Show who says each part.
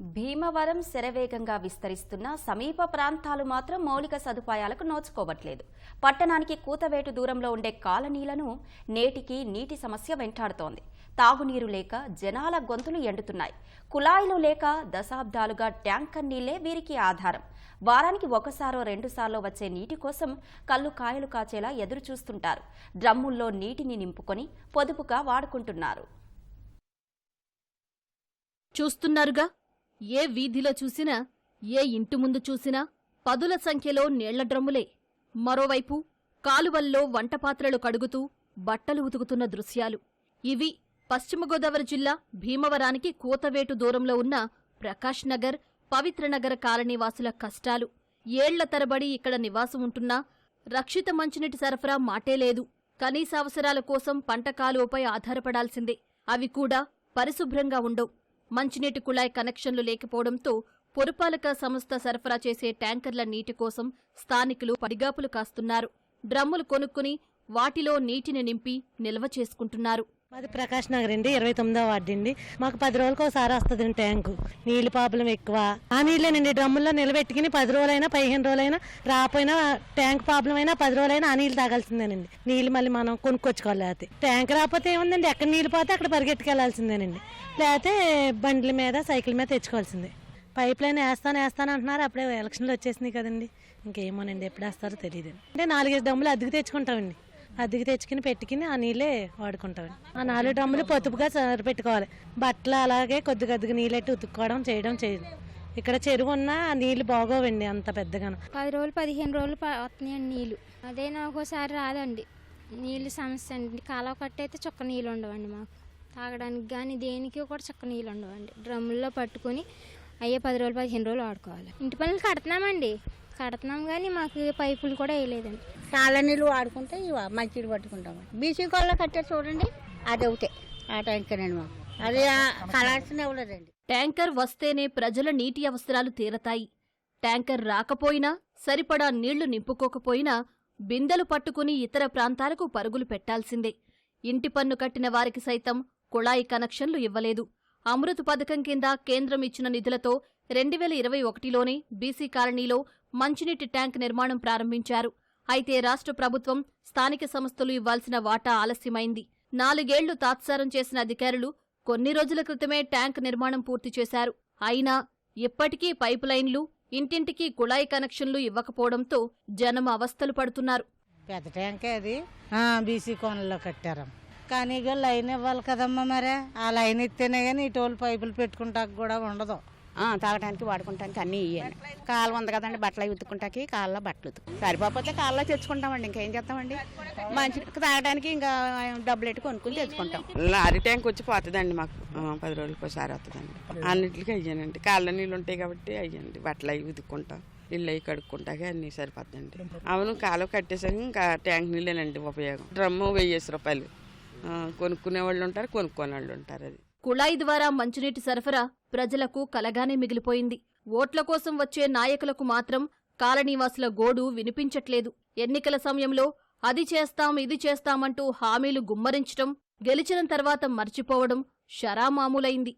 Speaker 1: భీమవరం శరవేగంగా విస్తరిస్తున్న సమీప ప్రాంతాలు మాత్రం మౌలిక సదుపాయాలకు నోచుకోవట్లేదు. పట్టణానికి కూతవేటు దూరంలో ఉండే కాలనీలను నేటికి నీటి సమస్య వెంటాడుతోంది. తాగునీరు లేక జనాల గొంతులు ఎండుతున్నాయి. కుళాయిలు లేక దశాబ్దాలుగా ట్యాంకర్ నీళ్ళే వీరికి ఆధారం. వారానికి ఒకసారో రెండుసార్లు వచ్చే నీటి కోసం కళ్ళు కాయలు కాచేలా ఎదురు చూస్తుంటారు డ్రమ్ముల్లో నీటిని నింపుకొని పొదుపుగా వాడుకుంటున్నారు.
Speaker 2: చూస్తున్నారుగా? ఏ వీధిలో చూసినా ఏ ఇంటి ముందు చూసినా పదుల సంఖ్యలో నీళ్ళ డ్రమ్ములే. మరోవైపు కాలువల్లో వంటపాత్రలు కడుగుతూ బట్టలు ఉతుకుతున్న దృశ్యాలు. ఇవి పశ్చిమ గోదావరి జిల్లా భీమవరానికి కూతవేటు దూరంలో ఉన్న ప్రకాష్ నగర్ పవిత్రనగర్ కాలనీవాసుల కష్టాలు. ఏళ్ళ తరబడి ఇక్కడ నివాసం ఉంటున్నా రక్షిత మంచినీటి సరఫరా మాటే లేదు. కనీస అవసరాల కోసం పంట కాలువపై ఆధారపడాల్సిందే. అవి కూడా పరిశుభ్రంగా ఉండవు. మంచినీటి కుళాయి కనెక్షన్లు లేకపోవడంతో పురపాలక సంస్థ సరఫరా చేసే ట్యాంకర్ల నీటి కోసం స్థానికులు పడిగాపులు కాస్తున్నారు. డ్రమ్ములు కొనుక్కుని వాటిలో నీటిని నింపి నిల్వ చేసుకుంటున్నారు.
Speaker 3: మాది ప్రకాష్ నగర్ అండి ఇరవై తొమ్మిదో వార్డు అండి. మాకు పది రోజులకు ఒకసారి వస్తుంది ట్యాంకు. నీళ్ళు ప్రాబ్లం ఎక్కువ. ఆ నీళ్ళేనండి డ్రమ్ముల్లో నిలబెట్టుకుని పది రోజులైనా పదిహేను రోజులైనా రాపోయినా ట్యాంక్ ప్రాబ్లం అయినా పది రోజులైనా ఆ నీళ్ళు తాగాల్సిందేనండి. నీళ్ళు మళ్ళీ మనం కొనుక్కొచ్చుకోవాలి లేకపోతే. ట్యాంక్ రాకపోతే ఏముందండి ఎక్కడ నీళ్ళు పోతే అక్కడ పరిగెట్టుకెళ్ళాల్సిందేనండి లేకపోతే బండ్ల మీద సైకిల్ మీద తెచ్చుకోవాల్సిందే. పైప్ లైన్ వేస్తాను వేస్తాను అంటున్నారు అప్పుడే ఎలక్షన్లు వచ్చేసినాయి కదండి. ఇంకేమోనండి ఎప్పుడు వేస్తారో తెలియదు. అంటే నాలుగైదు డమ్ములు అద్దెకు తెచ్చుకుంటామండి. అద్దెకి తెచ్చుకుని పెట్టుకుని ఆ నీళ్ళే వాడుకుంటాం ఆ నాలుగు డ్రమ్ములు పొదుపుగా సరిపెట్టుకోవాలి బట్టలు అలాగే కొద్ది కొద్దిగా నీళ్ళెట్టి ఉతుక్కోవడం చేయడం చేయదు ఇక్కడ చెరువు ఉన్నా ఆ నీళ్ళు బాగోవండి అంత పెద్దగాను.
Speaker 4: పది రోజులు పదిహేను రోజులు వస్తున్నాయండి నీళ్ళు. అదే ఒక్కోసారి రాదండి. నీళ్ళు సమస్య అండి. కాలువ కట్టయితే చొక్క చుక్క నీళ్ళు ఉండవండి మాకు. తాగడానికి కానీ దేనికి కూడా చుక్క నీళ్ళు ఉండవండి. డ్రమ్ముల్లో పట్టుకొని అయ్యే పది రోజులు పదిహేను రోజులు వాడుకోవాలి. ఇంటి పనులు కడుతున్నామండి. కడుతున్నాం కానీ మాకు పైపులు కూడా వేయలేదండి.
Speaker 5: చాలా నీళ్ళు వాడుకుంటే ఇవ మంచిది పట్టుకుంటాం బీసీ కోళ్ళ కట్టే చూడండి అది ఒకటే. ఆ ట్యాంకర్ మాకు. అది కలాల్సిన ఇవ్వలేదండి.
Speaker 2: ట్యాంకర్ వస్తేనే ప్రజల నీటి అవసరాలు తీరతాయి. ట్యాంకర్ రాకపోయినా సరిపడా నీళ్ళు నింపుకోకపోయినా బిందెలు పట్టుకుని ఇతర ప్రాంతాలకు పరుగులు పెట్టాల్సిందే. ఇంటి పన్ను కట్టిన వారికి సైతం కుళాయి కనెక్షన్లు ఇవ్వలేదు. అమృత్ పథకం కింద కేంద్రం ఇచ్చిన నిధులతో రెండు వేల ఇరవై ఒకటిలోనే బీసీ కాలనీలో మంచినీటి ట్యాంక్ నిర్మాణం ప్రారంభించారు. అయితే రాష్ట్ర ప్రభుత్వం స్థానిక సంస్థలు ఇవ్వాల్సిన వాటా ఆలస్యమైంది. నాలుగేళ్ళు తాత్సారం చేసిన అధికారులు కొన్ని రోజుల క్రితమే ట్యాంక్ నిర్మాణం పూర్తి చేశారు. అయినా ఇప్పటికీ పైపు లైన్లు ఇంటింటికి కుళాయి కనెక్షన్లు ఇవ్వకపోవడంతో జనం అవస్థలు పడుతున్నారు.
Speaker 6: పెద్ద ట్యాంకే అది. బీసీ కోనలో కట్టారు. కానీ ఇక లైన్ ఇవ్వాలి కదమ్మా మరే. ఆ లైన్ ఇస్తేనే కానీ టోల్ పైపులు పెట్టుకుంటా కూడా ఉండదు.
Speaker 7: తాగడానికి వాడుకుంటానికి అన్నీ ఇవ్వండి కాలు ఉంది కదండి బట్టలు అవి ఉతుక్కుంటాకి కాళ్ళలో బట్టలు ఉతుకు. సరిపోతే కాళ్ళలో తెచ్చుకుంటామండి ఇంకేం చేస్తామండి? మంచి తాగడానికి ఇంకా డబ్బులు ఎట్టి కొనుక్కుని తెచ్చుకుంటాం.
Speaker 8: లారీ ట్యాంక్ వచ్చి పోతుందండి మాకు. పది రోజులకి ఒకసారి వస్తుందండి అన్నింటికి అయ్యానండి. కాళ్ళ నీళ్ళు ఉంటాయి కాబట్టి అయ్యండి బట్టలు అవి ఉతుక్కుంటాం ఇల్లు అవి కడుక్కుంటాకే అన్నీ సరిపోతుందండి అవును కాలువ కట్టేసరికి ఇంకా ట్యాంక్ నీళ్ళేనండి ఉపయోగం. డ్రమ్ము వెయ్యేసి రూపాయలు. కొనుక్కునే వాళ్ళు ఉంటారు కొనుక్కోని వాళ్ళు ఉంటారు అది.
Speaker 2: కుళాయి ద్వారా మంచినీటి సరఫరా ప్రజలకు కలగానే మిగిలిపోయింది. ఓట్ల కోసం వచ్చే నాయకులకు మాత్రం కాలనీవాసుల గోడు వినిపించట్లేదు. ఎన్నికల సమయంలో అది చేస్తాం ఇది చేస్తామంటూ హామీలు గుమ్మరించటం గెలిచిన తర్వాత మర్చిపోవడం షరామామూలైంది.